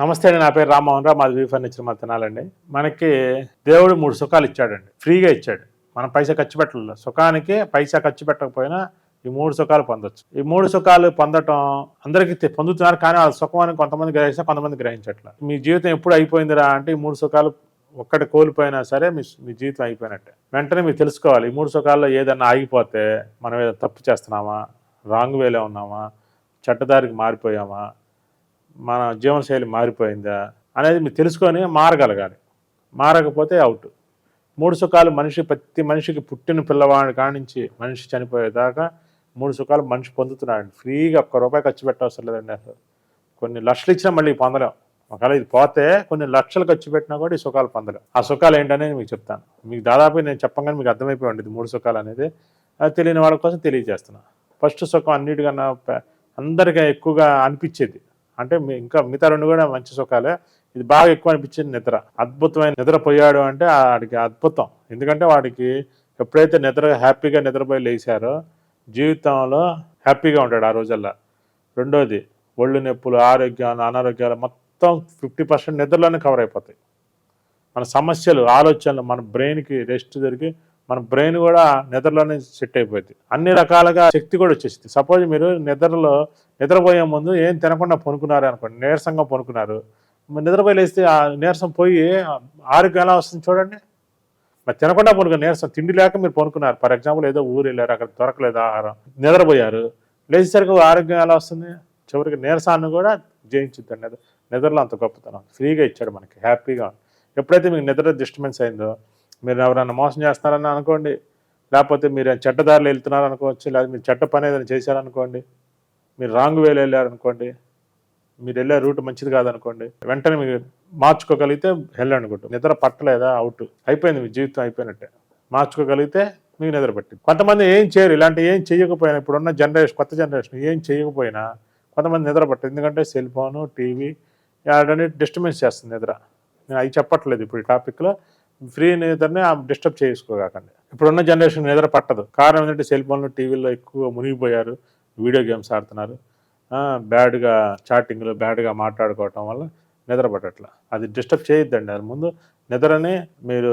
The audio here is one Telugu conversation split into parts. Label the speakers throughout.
Speaker 1: నమస్తే అండి నా పేరు రామ్మోహన్ రావు మాది వీ ఫర్నిచర్ మా తినాలండి. మనకి దేవుడు మూడు సుఖాలు ఇచ్చాడండి. ఫ్రీగా ఇచ్చాడు. మనం పైసా ఖర్చు పెట్టలేదు సుఖానికి పైసా ఖర్చు పెట్టకపోయినా ఈ మూడు సుఖాలు పొందొచ్చు. ఈ మూడు సుఖాలు పొందటం అందరికీ పొందుతున్నారు కానీ ఆ సుఖాన్ని కొంతమంది గ్రహిస్తే కొంతమంది గ్రహించట్లేదు మీ జీవితం ఎప్పుడు అయిపోయిందిరా అంటే ఈ మూడు సుఖాలు ఒక్కటి కోల్పోయినా సరే మీ మీ జీవితం అయిపోయినట్టే. వెంటనే మీరు తెలుసుకోవాలి ఈ మూడు సుఖాల్లో ఏదన్నా ఆగిపోతే మనం ఏదో తప్పు చేస్తున్నామా? రాంగ్ వేలో ఉన్నామా? చెడ్డదారికి మారిపోయామా? మన జీవనశైలి మారిపోయిందా అనేది మీరు తెలుసుకొని మారగలగాలి. మారకపోతే అవుట్. మూడు సుఖాలు మనిషి ప్రతి మనిషికి పుట్టిన పిల్లవాడి కానించి నుంచి మనిషి చనిపోయేదాకా మూడు సుఖాలు మనిషి పొందుతున్నాడు. ఫ్రీగా ఒక్క రూపాయి ఖర్చు పెట్టవసరం లేదండి అసలు. కొన్ని లక్షలు ఇచ్చినా మళ్ళీ పొందలేం. ఒకవేళ ఇది పోతే కొన్ని లక్షలు ఖర్చు పెట్టినా కూడా ఈ సుఖాలు పొందలేం. ఆ సుఖాలు ఏంటనేది మీకు చెప్తాను. మీకు దాదాపు నేను చెప్పగానే మీకు అర్థమైపోయి ఉండేది మూడు సుఖాలు అనేది. అది తెలియని వాళ్ళ కోసం తెలియజేస్తున్నాను ఫస్ట్ సుఖం అన్నిటికన్నా అందరికీ ఎక్కువగా అనిపించేది. అంటే ఇంకా మిగతా రెండు కూడా మంచి సుఖాలే. ఇది బాగా ఎక్కువ అనిపించింది నిద్ర. అద్భుతమైన నిద్ర పోయాడు అంటే వాడికి అద్భుతం. ఎందుకంటే వాడికి ఎప్పుడైతే నిద్ర హ్యాపీగా నిద్రపోయి లేచారో జీవితంలో హ్యాపీగా ఉంటాడు ఆ రోజల్లా. రెండోది ఒళ్ళు నొప్పులు ఆరోగ్యాలు అనారోగ్యాలు మొత్తం ఫిఫ్టీ పర్సెంట్ నిద్రలోనే కవర్ అయిపోతాయి. మన సమస్యలు ఆలోచనలు మన బ్రెయిన్కి రెస్ట్ దొరికి మన బ్రెయిన్ కూడా నిద్రలోనే సెట్ అయిపోయింది. అన్ని రకాలుగా శక్తి కూడా వచ్చేసింది. సపోజ్ మీరు నిద్రలో నిద్రపోయే ముందు ఏం తినకుండా పనుకున్నారు అనుకోండి నీరసంగా పనుకున్నారు. మరి నిద్రపోయి లేస్తే ఆ నీరసం పోయి ఆరోగ్యం ఎలా వస్తుంది చూడండి. మరి తినకుండా పనుకున్నారు నీరసం తిండి లేక మీరు పనుకున్నారు. ఫర్ ఎగ్జాంపుల్ ఏదో ఊరు వెళ్ళారు అక్కడ దొరకలేదు ఆహారం నిద్రపోయారు. లేచేసరికి ఆరోగ్యం ఎలా వస్తుంది? చివరికి నీరసాన్ని కూడా జయించుద్దండి నిద్ర. నిద్రలో అంత గొప్పతనం. ఫ్రీగా ఇచ్చాడు మనకి. హ్యాపీగా ఎప్పుడైతే మీకు నిద్ర డిస్టర్బెన్స్ అయిందో మీరు ఎవరన్నా మోసం చేస్తున్నారని అనుకోండి. లేకపోతే మీరు చెడ్డదారులు వెళ్తున్నారు అనుకోవచ్చు లేదా మీరు చెడ్డ పని ఏదైనా చేశారనుకోండి మీరు రాంగ్ వేలు వెళ్ళారనుకోండి మీరు వెళ్ళే రూట్ మంచిది కాదనుకోండి వెంటనే మీరు మార్చుకోగలిగితే వెళ్ళండి నిద్ర పట్టలేదా? అవుట్ అయిపోయింది మీ జీవితం అయిపోయినట్టే. మార్చుకోగలిగితే మీకు నిద్ర పట్టింది. కొంతమంది ఏం చేయరు ఇలాంటి ఏం చేయకపోయినా ఇప్పుడున్న జనరేషన్ కొత్త జనరేషన్ ఏం చేయకపోయినా కొంతమంది నిద్ర పట్టదు. ఎందుకంటే సెల్ ఫోను టీవీ వాటన్ని డిస్టర్బెన్స్ చేస్తుంది నిద్ర. నేను అవి చెప్పట్లేదు ఇప్పుడు ఈ టాపిక్లో ఫ్రీ నిద్రనే డిస్టర్బ్ చేసుకోకండి ఇప్పుడున్న జనరేషన్ నిద్ర పట్టదు. కారణం ఏంటంటే సెల్ ఫోన్లు టీవీలో ఎక్కువ మునిగిపోయారు. వీడియో గేమ్స్ ఆడుతున్నారు. బ్యాడ్గా చాటింగ్లు బ్యాడ్గా మాట్లాడుకోవటం వల్ల నిద్ర పట్టట్ల. అది డిస్టర్బ్ చేయొద్దండి. అది ముందు నిద్రని మీరు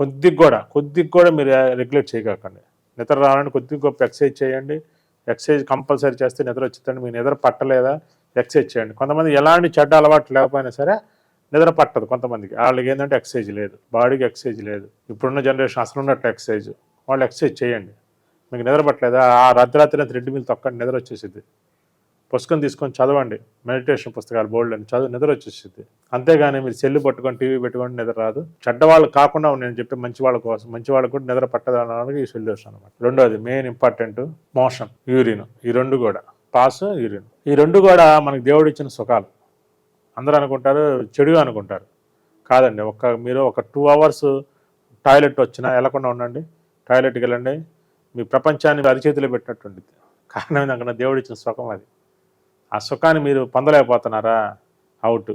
Speaker 1: కొద్దిగా కూడా కొద్దిగా కూడా మీరు రెగ్యులేట్ చేయకండి నిద్ర రావాలని కొద్దిగా గొప్ప ఎక్సర్సైజ్ చేయండి. ఎక్సర్సైజ్ కంపల్సరీ చేస్తే నిద్ర వచ్చిందండి మీకు నిద్ర పట్టలేదా? ఎక్సర్సైజ్ చేయండి. కొంతమంది ఎలాంటి చెడ్డ అలవాట్లు లేకపోయినా సరే నిద్ర పట్టదు కొంతమందికి. వాళ్ళకి ఏంటంటే ఎక్సర్సైజ్ లేదు. బాడీకి ఎక్సైజ్ లేదు. ఇప్పుడున్న జనరేషన్ అసలు ఉన్నట్టు ఎక్సర్సైజ్ వాళ్ళు ఎక్సర్సైజ్ చేయండి. మీకు నిద్ర పట్టలేదా? ఆ రాత్రి థ్రెడ్ మిల్ తొక్కండి నిద్ర వచ్చేసింది పుస్తకం తీసుకొని చదవండి. మెడిటేషన్ పుస్తకాలు బోల్డ్ అని చదువు నిద్ర వచ్చేసింది అంతేగాని మీరు సెల్లు పట్టుకొని టీవీ పెట్టుకొని నిద్ర రాదు. చెడ్డవాళ్ళు కాకుండా నేను చెప్పి మంచి వాళ్ళ కోసం మంచి వాళ్ళకు కూడా నిద్ర పట్టదనడానికి ఈ సొల్యూషన్ అనమాట రెండోది మెయిన్ ఇంపార్టెంట్ మోషన్ యూరిన్ ఈ రెండు కూడా. పాస్ యూరిన్ ఈ రెండు కూడా మనకి దేవుడు ఇచ్చిన సుఖాలు. అందరూ అనుకుంటారు చెడుగా అనుకుంటారు. కాదండి ఒక మీరు ఒక టూ అవర్స్ టాయిలెట్ వచ్చినా వెళ్ళకుండా ఉండండి. టాయిలెట్కి వెళ్ళండి. మీ ప్రపంచాన్ని అరిచేతిలో పెట్టినట్టుండి కారణం అక్కడ దేవుడు ఇచ్చిన సుఖం అది. ఆ సుఖాన్ని మీరు పొందలేకపోతున్నారా? అవుట్.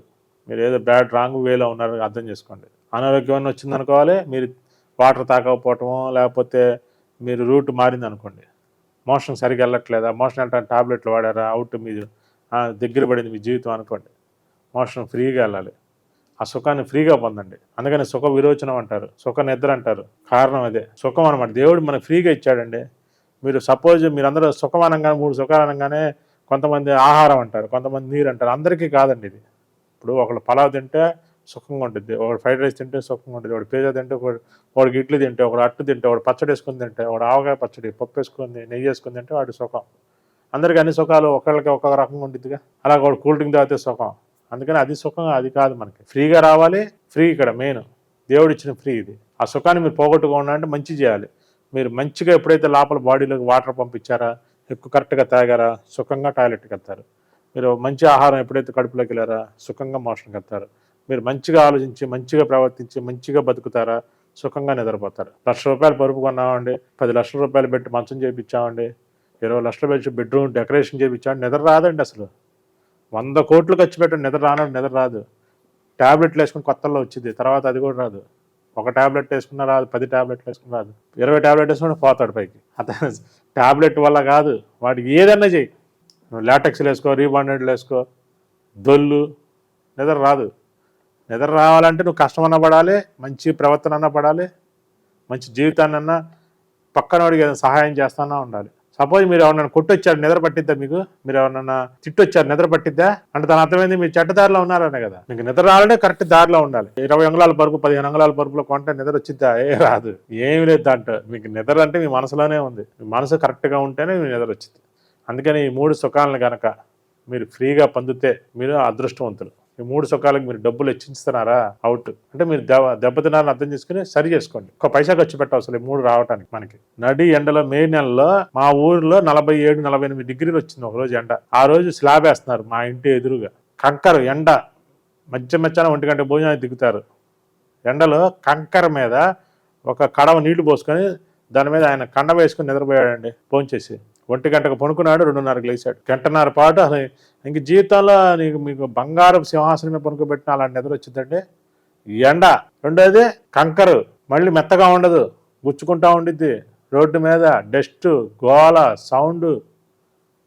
Speaker 1: మీరు ఏదో బ్యాడ్ రాంగ్ వేలో ఉన్నారు అర్థం చేసుకోండి. అనారోగ్యం వచ్చిందనుకోవాలి మీరు వాటర్ తాగకపోవటమో లేకపోతే మీరు రూట్ మారింది అనుకోండి మోషన్ సరిగ్గా వెళ్ళట్లేదా? మోషన్ వెళ్ళడానికి టాబ్లెట్లు వాడారా? అవుట్ మీరు దగ్గర పడింది మీ జీవితం అనుకోండి. మోషన్ ఫ్రీగా వెళ్ళాలి. ఆ సుఖాన్ని ఫ్రీగా పొందండి. అందుకని సుఖ విరోచనం అంటారు సుఖ నిద్ర అంటారు. కారణం అదే. సుఖం అనమాట దేవుడు మనకు ఫ్రీగా ఇచ్చాడండి. మీరు సపోజ్ మీరందరూ సుఖం అనగానే మూడు సుఖాలు అనగానే కొంతమంది ఆహారం అంటారు కొంతమంది నీరు అంటారు. అందరికీ కాదండి ఇది. ఇప్పుడు ఒకళ్ళు పలావ్ తింటే సుఖంగా ఉంటుంది ఒకడు ఫ్రైడ్ రైస్ తింటే సుఖంగా ఉంటుంది ఒకడు పిజ్జా తింటే ఒకడు ఒకడికి ఇడ్లీ తింటే ఒకడు అట్టు తింటే ఒకడు పచ్చడి వేసుకుని తింటే ఒకడు ఆవకాయ పచ్చడి పప్పు వేసుకుని నెయ్యి వేసుకుని తింటే వాడి సుఖం. అందరికీ అన్ని సుఖాలు ఒకళ్ళకి ఒక్కొక్క రకంగా ఉంటుందిగా అలాగ ఒకడు కూల్ డ్రింక్ తాగితే సుఖం. అందుకని అది సుఖం అది కాదు మనకి. ఫ్రీగా రావాలి ఫ్రీ ఇక్కడ మెయిన్ దేవుడు ఇచ్చిన ఫ్రీ ఇది. ఆ సుఖాన్ని మీరు పోగొట్టుకోండి అంటే మంచి చేయాలి. మీరు మంచిగా ఎప్పుడైతే లోపల బాడీలోకి వాటర్ పంపించారా ఎక్కువ కరెక్ట్గా తాగారా సుఖంగా టాయిలెట్కి వెళ్తారు. మీరు మంచి ఆహారం ఎప్పుడైతే కడుపులోకి వెళ్ళారా సుఖంగా మోషన్కి వెళ్తారు. మీరు మంచిగా ఆలోచించి మంచిగా ప్రవర్తించి మంచిగా బతుకుతారా సుఖంగా నిద్రపోతారు. లక్ష రూపాయలు పరుపు కొన్నామండి పది లక్షల రూపాయలు పెట్టి మంచం చేయించామండి ఇరవై లక్షలు పెట్టి బెడ్రూమ్ డెకరేషన్ చేయించామండి నిద్ర రాదండి అసలు. వంద కోట్లు ఖర్చు పెట్టండి నిద్ర రానడు నిద్ర రాదు. ట్యాబ్లెట్లు వేసుకుని కొత్తలో వచ్చింది. తర్వాత అది కూడా రాదు. ఒక ట్యాబ్లెట్ వేసుకున్నా రాదు పది ట్యాబ్లెట్లు వేసుకున్నా రాదు. ఇరవై ట్యాబ్లెట్ వేసుకుని పోతాడు పైకి. అతను ట్యాబ్లెట్ వల్ల కాదు వాడికి ఏదన్నా చేయి నువ్వు లాటెక్స్లు వేసుకో రీబాండెడ్లు వేసుకో దొల్లు నిద్ర రాదు. నిద్ర రావాలంటే నువ్వు కష్టమన్నా పడాలి మంచి ప్రవర్తన అన్నా పడాలి మంచి జీవితాన్ని పక్కన వాడికి ఏదైనా సహాయం చేస్తానా ఉండాలి. సపోజ్ మీరు ఎవరన్నా కొట్టొచ్చారు నిద్ర పట్టిద్దా మీకు? మీరు ఎవరన్నా తిట్టొచ్చారు నిద్ర పట్టిద్దా? అంటే దాని అర్థమైంది మీరు చెడ్డ దారిలో ఉన్నారనే కదా. మీకు నిద్ర రావాలంటే కరెక్ట్ దారిలో ఉండాలి. ఇరవై అంగుళాల పరుపు పదిహేను అంగుళాల పరుపులో కొంటే నిద్ర వచ్చిద్దా? ఏ రాదు. ఏమి లేదు దాంట్లో. మీకు నిద్ర అంటే మీ మనసులోనే ఉంది. మీ మనసు కరెక్ట్గా ఉంటేనే మీ నిద్ర వచ్చింది అందుకని ఈ మూడు సుఖాలను కనుక మీరు ఫ్రీగా పొందితే మీరు అదృష్టవంతులు. ఈ మూడు సుఖాలకు మీరు డబ్బులు హెచ్చించుతున్నారా? అవుట్ అంటే మీరు దెబ్బ దెబ్బతిన్నారని అర్థం చేసుకుని సరి చేసుకోండి. ఒక పైసా ఖర్చు పెట్టవసరం ఈ మూడు రావడానికి మనకి. నడి ఎండలో మే నెలలో మా ఊరిలో నలభై ఏడు నలభై ఎనిమిది డిగ్రీలు వచ్చింది ఒక రోజు ఎండ. ఆ రోజు స్లాబ్ వేస్తున్నారు మా ఇంటి ఎదురుగా. కంకరు ఎండ. మధ్య మధ్యాహ్నం ఒంటి గంట భోజనానికి దిగుతారు. ఎండలో కంకర మీద ఒక కడవ నీళ్ళు పోసుకొని దాని మీద ఆయన కండ వేసుకుని నిద్రపోయాడండి భోంచేసి. ఒంటి గంటకు పనుకున్నాడు రెండున్నరకు లేచాడు. గంటన్నర పాటు అసలు ఇంక జీవితంలో నీకు మీకు బంగారం సింహాసనమే మీద పనుకోబెట్టిన అలాంటి నిద్ర వచ్చిందంటే ఎండ. రెండోది కంకరు. మళ్ళీ మెత్తగా ఉండదు. గుచ్చుకుంటా ఉండిద్ది. రోడ్డు మీద డస్ట్ గోల సౌండ్.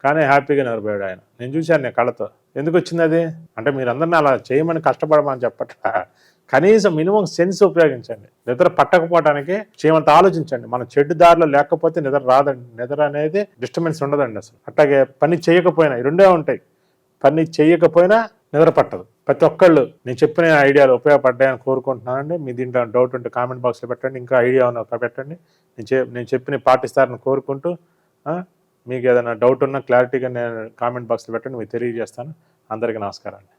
Speaker 1: కానీ హ్యాపీగా నిలబడాడు ఆయన. నేను చూశాను నేను కళ్ళతో. ఎందుకు వచ్చింది అది? అంటే మీరందరినీ అలా చేయమని కష్టపడమని చెప్పట్లా. కనీసం మినిమం సెన్స్ ఉపయోగించండి. నిద్ర పట్టకపోవడానికి చేయమంత ఆలోచించండి. మన చెడ్డు దారిలో లేకపోతే నిద్ర రాదండి. నిద్ర అనేది డిస్టర్బెన్స్ ఉండదండి అసలు. అట్లాగే పని చేయకపోయినా రెండే ఉంటాయి. పని చేయకపోయినా నిద్ర పట్టదు. ప్రతి ఒక్కళ్ళు నేను చెప్పిన ఐడియాలు ఉపయోగపడ్డాయని కోరుకుంటున్నానండి. మీ దీంట్లో డౌట్ ఉంటే కామెంట్ బాక్స్లో పెట్టండి. ఇంకా ఐడియా ఉన్న పెట్టండి. నేను చె నేను చెప్పిన పాటిస్తారని కోరుకుంటూ మీకు ఏదైనా డౌట్ ఉన్నా క్లారిటీగా నేను కామెంట్ బాక్స్లో పెట్టండి. మీకు తెలియజేస్తాను. అందరికీ నమస్కారం అండి.